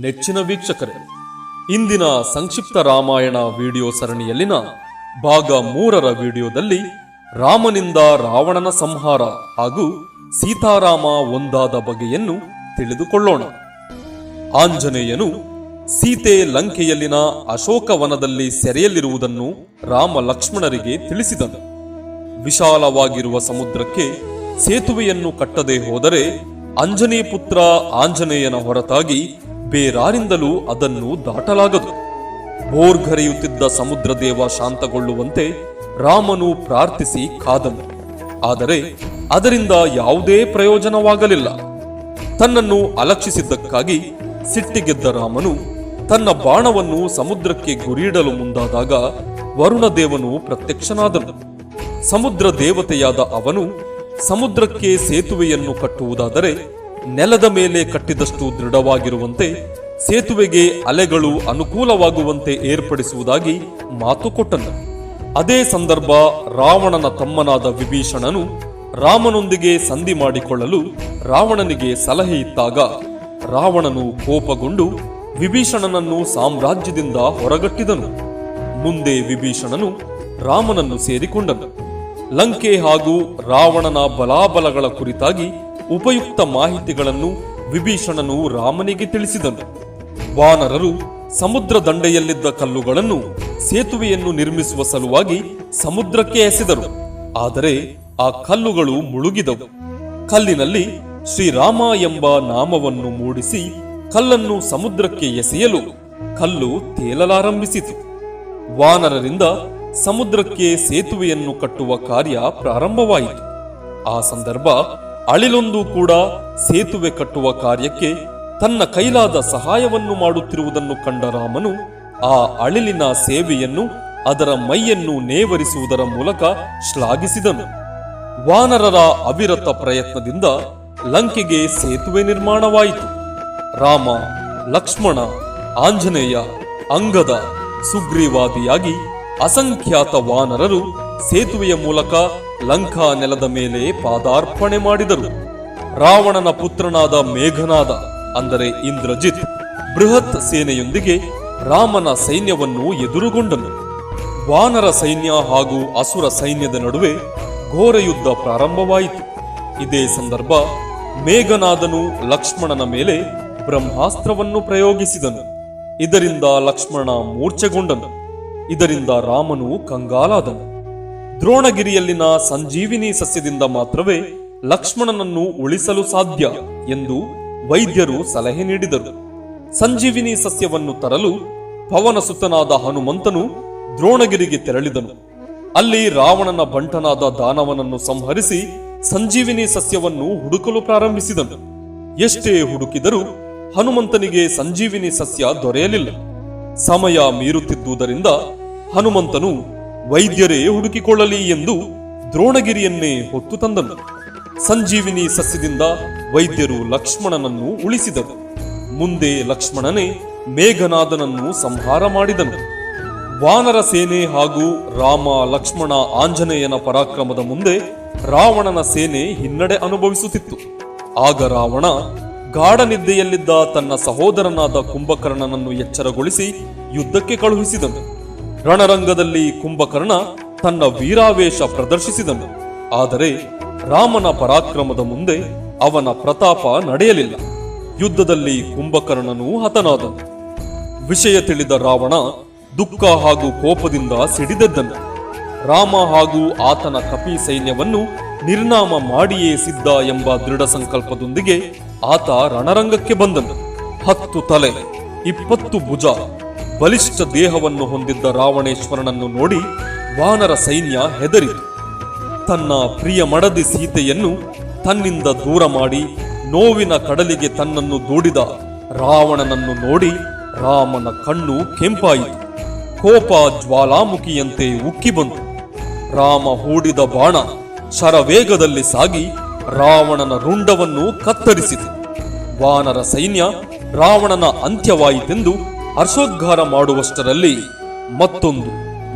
ನೆಚ್ಚಿನ ವೀಕ್ಷಕರೇ, ಇಂದಿನ ಸಂಕ್ಷಿಪ್ತ ರಾಮಾಯಣ ವಿಡಿಯೋ ಸರಣಿಯಲ್ಲಿನ ಭಾಗ ಮೂರರ ವಿಡಿಯೋದಲ್ಲಿ ರಾಮನಿಂದ ರಾವಣನ ಸಂಹಾರ ಹಾಗೂ ಸೀತಾರಾಮ ಒಂದಾದ ಬಗೆಯನ್ನು ತಿಳಿದುಕೊಳ್ಳೋಣ. ಆಂಜನೇಯನು ಸೀತೆ ಲಂಕೆಯಲ್ಲಿನ ಅಶೋಕವನದಲ್ಲಿ ಸೆರೆಯಲ್ಲಿರುವುದನ್ನು ರಾಮ ಲಕ್ಷ್ಮಣರಿಗೆ ತಿಳಿಸಿದನು. ವಿಶಾಲವಾಗಿರುವ ಸಮುದ್ರಕ್ಕೆ ಸೇತುವೆಯನ್ನು ಕಟ್ಟದೆ ಹೋದರೆ ಅಂಜನೇ ಪುತ್ರ ಆಂಜನೇಯನ ಹೊರತಾಗಿ ಬೇರಾರಿಂದಲೂ ಅದನ್ನು ದಾಟಲಾಗದು. ಬೋರ್ಗರೆಯುತ್ತಿದ್ದ ಸಮುದ್ರದೇವ ಶಾಂತಗೊಳ್ಳುವಂತೆ ರಾಮನು ಪ್ರಾರ್ಥಿಸಿ ಕಾದನು. ಆದರೆ ಅದರಿಂದ ಯಾವುದೇ ಪ್ರಯೋಜನವಾಗಲಿಲ್ಲ. ತನ್ನನ್ನು ಅಲಕ್ಷಿಸಿದ್ದಕ್ಕಾಗಿ ಸಿಟ್ಟಿಗೆದ್ದ ರಾಮನು ತನ್ನ ಬಾಣವನ್ನು ಸಮುದ್ರಕ್ಕೆ ಗುರಿಯಿಡಲು ಮುಂದಾದಾಗ ವರುಣದೇವನು ಪ್ರತ್ಯಕ್ಷನಾದನು. ಸಮುದ್ರ ದೇವತೆಯಾದ ಅವನು ಸಮುದ್ರಕ್ಕೆ ಸೇತುವೆಯನ್ನು ಕಟ್ಟುವುದಾದರೆ ನೆಲದ ಮೇಲೆ ಕಟ್ಟಿದಷ್ಟು ದೃಢವಾಗಿರುವಂತೆ, ಸೇತುವೆಗೆ ಅಲೆಗಳು ಅನುಕೂಲವಾಗುವಂತೆ ಏರ್ಪಡಿಸುವುದಾಗಿ ಮಾತು ಕೊಟ್ಟನು. ಅದೇ ಸಂದರ್ಭ ರಾವಣನ ತಮ್ಮನಾದ ವಿಭೀಷಣನು ರಾಮನೊಂದಿಗೆ ಸಂಧಿ ಮಾಡಿಕೊಳ್ಳಲು ರಾವಣನಿಗೆ ಸಲಹೆ ಇತ್ತಾಗ ರಾವಣನು ಕೋಪಗೊಂಡು ವಿಭೀಷಣನನ್ನು ಸಾಮ್ರಾಜ್ಯದಿಂದ ಹೊರಗಟ್ಟಿದನು. ಮುಂದೆ ವಿಭೀಷಣನು ರಾಮನನ್ನು ಸೇರಿಕೊಂಡನು. ಲಂಕೆ ಹಾಗೂ ರಾವಣನ ಬಲಾಬಲಗಳ ಕುರಿತಾಗಿ ಉಪಯುಕ್ತ ಮಾಹಿತಿಗಳನ್ನು ವಿಭೀಷಣನು ರಾಮನಿಗೆ ತಿಳಿಸಿದನು. ವಾನರರು ಸಮುದ್ರ ದಂಡೆಯಲ್ಲಿದ್ದ ಕಲ್ಲುಗಳನ್ನು ಸೇತುವೆಯನ್ನು ನಿರ್ಮಿಸುವ ಸಲುವಾಗಿ ಸಮುದ್ರಕ್ಕೆ ಎಸೆದರು. ಆದರೆ ಆ ಕಲ್ಲುಗಳು ಮುಳುಗಿದವು. ಕಲ್ಲಿನಲ್ಲಿ ಶ್ರೀರಾಮ ಎಂಬ ನಾಮವನ್ನು ಮೂಡಿಸಿ ಕಲ್ಲನ್ನು ಸಮುದ್ರಕ್ಕೆ ಎಸೆಯಲು ಕಲ್ಲು ತೇಲಲಾರಂಭಿಸಿತು. ವಾನರರಿಂದ ಸಮುದ್ರಕ್ಕೆ ಸೇತುವೆಯನ್ನು ಕಟ್ಟುವ ಕಾರ್ಯ ಪ್ರಾರಂಭವಾಯಿತು. ಆ ಸಂದರ್ಭ ಅಳಿಲೊಂದು ಕೂಡ ಸೇತುವೆ ಕಟ್ಟುವ ಕಾರ್ಯಕ್ಕೆ ತನ್ನ ಕೈಲಾದ ಸಹಾಯವನ್ನು ಮಾಡುತ್ತಿರುವುದನ್ನು ಕಂಡ ರಾಮನು ಆ ಅಳಿಲಿನ ಸೇವೆಯನ್ನು ಅದರ ಮೈಯನ್ನು ನೇವರಿಸುವುದರ ಮೂಲಕ ಶ್ಲಾಘಿಸಿದನು. ವಾನರರ ಅವಿರತ ಪ್ರಯತ್ನದಿಂದ ಲಂಕೆಗೆ ಸೇತುವೆ ನಿರ್ಮಾಣವಾಯಿತು. ರಾಮ, ಲಕ್ಷ್ಮಣ, ಆಂಜನೇಯ, ಅಂಗದ ಸುಗ್ರೀವಾದಿಯಾಗಿ ಅಸಂಖ್ಯಾತ ವಾನರರು ಸೇತುವೆಯ ಮೂಲಕ ಲಂಕಾ ನೆಲದ ಮೇಲೆ ಪಾದಾರ್ಪಣೆ ಮಾಡಿದರು. ರಾವಣನ ಪುತ್ರನಾದ ಮೇಘನಾದ, ಅಂದರೆ ಇಂದ್ರಜಿತ್, ಬೃಹತ್ ಸೇನೆಯೊಂದಿಗೆ ರಾಮನ ಸೈನ್ಯವನ್ನು ಎದುರುಗೊಂಡನು. ವಾನರ ಸೈನ್ಯ ಹಾಗೂ ಅಸುರ ಸೈನ್ಯದ ನಡುವೆ ಘೋರ ಯುದ್ಧ ಪ್ರಾರಂಭವಾಯಿತು. ಇದೇ ಸಂದರ್ಭ ಮೇಘನಾದನು ಲಕ್ಷ್ಮಣನ ಮೇಲೆ ಬ್ರಹ್ಮಾಸ್ತ್ರವನ್ನು ಪ್ರಯೋಗಿಸಿದನು. ಇದರಿಂದ ಲಕ್ಷ್ಮಣ ಮೂರ್ಛೆಗೊಂಡನು. ಇದರಿಂದ ರಾಮನು ಕಂಗಾಲಾದನು. ದ್ರೋಣಗಿರಿಯಲ್ಲಿನ ಸಂಜೀವಿನಿ ಸಸ್ಯದಿಂದ ಮಾತ್ರವೇ ಲಕ್ಷ್ಮಣನನ್ನು ಉಳಿಸಲು ಸಾಧ್ಯ ಎಂದು ವೈದ್ಯರು ಸಲಹೆ ನೀಡಿದರು. ಸಂಜೀವಿನಿ ಸಸ್ಯವನ್ನು ತರಲು ಪವನ ಸುತನಾದ ಹನುಮಂತನು ದ್ರೋಣಗಿರಿಗೆ ತೆರಳಿದನು. ಅಲ್ಲಿ ರಾವಣನ ಬಂಟನಾದ ದಾನವನನ್ನು ಸಂಹರಿಸಿ ಸಂಜೀವಿನಿ ಸಸ್ಯವನ್ನು ಹುಡುಕಲು ಪ್ರಾರಂಭಿಸಿದನು. ಎಷ್ಟೇ ಹುಡುಕಿದರೂ ಹನುಮಂತನಿಗೆ ಸಂಜೀವಿನಿ ಸಸ್ಯ ದೊರೆಯಲಿಲ್ಲ. ಸಮಯ ಮೀರುತ್ತಿದ್ದುದರಿಂದ ಹನುಮಂತನು ವೈದ್ಯರೇ ಹುಡುಕಿಕೊಳ್ಳಲಿ ಎಂದು ದ್ರೋಣಗಿರಿಯನ್ನೇ ಹೊತ್ತು ತಂದನು. ಸಂಜೀವಿನಿ ಸಸ್ಯದಿಂದ ವೈದ್ಯರು ಲಕ್ಷ್ಮಣನನ್ನು ಉಳಿಸಿದರು. ಮುಂದೆ ಲಕ್ಷ್ಮಣನೇ ಮೇಘನಾದನನ್ನು ಸಂಹಾರ ಮಾಡಿದನು. ವಾನರ ಸೇನೆ ಹಾಗೂ ರಾಮ ಲಕ್ಷ್ಮಣ ಆಂಜನೇಯನ ಪರಾಕ್ರಮದ ಮುಂದೆ ರಾವಣನ ಸೇನೆ ಹಿನ್ನಡೆ ಅನುಭವಿಸುತ್ತಿತ್ತು. ಆಗ ರಾವಣ ಗಾಢನಿದ್ದೆಯಲ್ಲಿದ್ದ ತನ್ನ ಸಹೋದರನಾದ ಕುಂಭಕರ್ಣನನ್ನು ಎಚ್ಚರಗೊಳಿಸಿ ಯುದ್ಧಕ್ಕೆ ಕಳುಹಿಸಿದನು. ರಣರಂಗದಲ್ಲಿ ಕುಂಭಕರ್ಣ ತನ್ನ ವೀರಾವೇಶ ಪ್ರದರ್ಶಿಸಿದನು. ಆದರೆ ರಾಮನ ಪರಾಕ್ರಮದ ಮುಂದೆ ಅವನ ಪ್ರತಾಪ ನಡೆಯಲಿಲ್ಲ. ಯುದ್ಧದಲ್ಲಿ ಕುಂಭಕರ್ಣನು ಹತನಾದನು. ವಿಷಯ ತಿಳಿದ ರಾವಣ ದುಃಖ ಹಾಗೂ ಕೋಪದಿಂದ ಸಿಡಿದೆದ್ದನು. ರಾಮ ಹಾಗೂ ಆತನ ಕಪಿ ಸೈನ್ಯವನ್ನು ನಿರ್ನಾಮ ಮಾಡಿಯೇ ಸಿದ್ಧ ಎಂಬ ದೃಢ ಸಂಕಲ್ಪದೊಂದಿಗೆ ಆತ ರಣರಂಗಕ್ಕೆ ಬಂದನು. ಹತ್ತು ತಲೆ, ಇಪ್ಪತ್ತು ಭುಜ ಬಲಿಷ್ಠ ದೇಹವನ್ನು ಹೊಂದಿದ್ದ ರಾವಣೇಶ್ವರನನ್ನು ನೋಡಿ ವಾನರ ಸೈನ್ಯ ಹೆದರಿತು. ತನ್ನ ಪ್ರಿಯ ಮಡದಿ ಸೀತೆಯನ್ನು ತನ್ನಿಂದ ದೂರ ಮಾಡಿ ನೋವಿನ ಕಡಲಿಗೆ ತನ್ನನ್ನು ದೂಡಿದ ರಾವಣನನ್ನು ನೋಡಿ ರಾಮನ ಕಣ್ಣು ಕೆಂಪಾಯಿತು. ಕೋಪ ಜ್ವಾಲಾಮುಖಿಯಂತೆ ಉಕ್ಕಿ ಬಂತು. ರಾಮ ಹೂಡಿದ ಬಾಣ ಶರವೇಗದಲ್ಲಿ ಸಾಗಿ ರಾವಣನ ರುಂಡವನ್ನು ಕತ್ತರಿಸಿತು. ವಾನರ ಸೈನ್ಯ ರಾವಣನ ಅಂತ್ಯವಾಯಿತೆಂದು ಹರ್ಷೋದ್ಗಾರ ಮಾಡುವಷ್ಟರಲ್ಲಿ ಮತ್ತೊಂದು,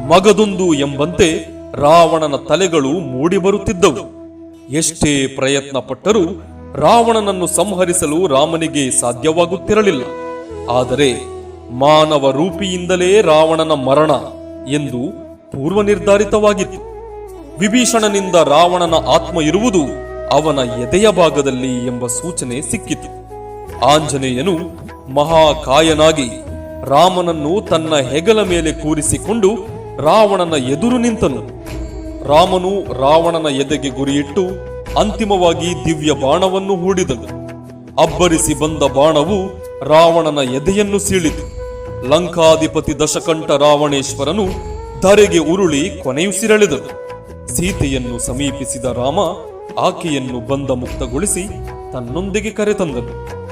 ಮಗದೊಂದು ಎಂಬಂತೆ ರಾವಣನ ತಲೆಗಳು ಮೂಡಿಬರುತ್ತಿದ್ದವು. ಎಷ್ಟೇ ಪ್ರಯತ್ನ ಪಟ್ಟರೂ ರಾವಣನನ್ನು ಸಂಹರಿಸಲು ರಾಮನಿಗೆ ಸಾಧ್ಯವಾಗುತ್ತಿರಲಿಲ್ಲ. ಆದರೆ ಮಾನವ ರೂಪಿಯಿಂದಲೇ ರಾವಣನ ಮರಣ ಎಂದು ಪೂರ್ವ ನಿರ್ಧಾರಿತವಾಗಿತ್ತು ವಿಭೀಷಣನಿಂದ ರಾವಣನ ಆತ್ಮ ಇರುವುದು ಅವನ ಎದೆಯ ಭಾಗದಲ್ಲಿ ಎಂಬ ಸೂಚನೆ ಸಿಕ್ಕಿತು. ಆಂಜನೇಯನು ಮಹಾಕಾಯನಾಗಿ ರಾಮನನ್ನು ತನ್ನ ಹೆಗಲ ಮೇಲೆ ಕೂರಿಸಿಕೊಂಡು ರಾವಣನ ಎದುರು ನಿಂತನು. ರಾಮನು ರಾವಣನ ಎದೆಗೆ ಗುರಿಯಿಟ್ಟು ಅಂತಿಮವಾಗಿ ದಿವ್ಯ ಬಾಣವನ್ನು ಹೂಡಿದನು. ಅಬ್ಬರಿಸಿ ಬಂದ ಬಾಣವು ರಾವಣನ ಎದೆಯನ್ನು ಸೀಳಿತು. ಲಂಕಾಧಿಪತಿ ದಶಕಂಠ ರಾವಣೇಶ್ವರನು ಧರೆಗೆ ಉರುಳಿ ಕೊನೆಯುಸಿರೆಳೆದನು ಸೀತೆಯನ್ನು ಸಮೀಪಿಸಿದ ರಾಮ ಆಕೆಯನ್ನು ಬಂದ ಮುಕ್ತಗೊಳಿಸಿ ತನ್ನೊಂದಿಗೆ ಕರೆತಂದನು.